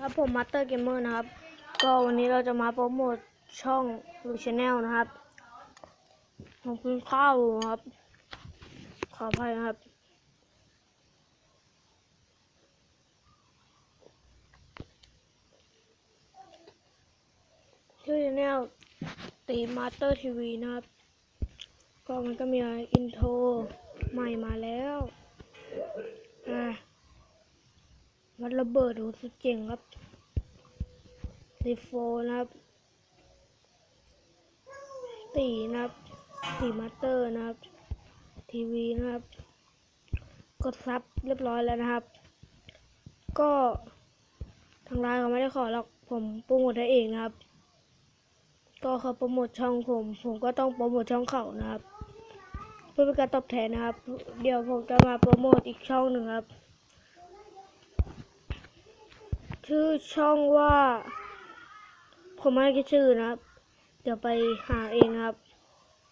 ครับผมมาสเตอร์เกมเมอร์นะครับ ก็วันนี้เราจะมาโปรโมทช่องหรือชแนลนะครับผมกินข้าวครับ ขออภัยครับ ชื่อชแนลตีมาสเตอร์ทีวีนะครับ ก็มันก็มีอินโทรใหม่มาแล้วอ่า มันระเบิดโหสุดเจ๋งครับซีโฟนะครับตีนะครับตีมาสเตอร์นะครับ ทีวีนะครับ กดซับเรียบร้อยแล้วนะครับ ก็ทางร้านเขาไม่ได้ขอหรอกผมโปรโมทได้เองนะครับ ก็เขาโปรโมทช่องผม ผมก็ต้องโปรโมทช่องเขานะครับ เพื่อเป็นการตอบแทนนะครับ เดี๋ยวผมจะมาโปรโมทอีกช่องหนึ่งครับ ชื่อช่องว่า ผมไม่ได้ชื่อนะครับ เดี๋ยวไปหาเองครับ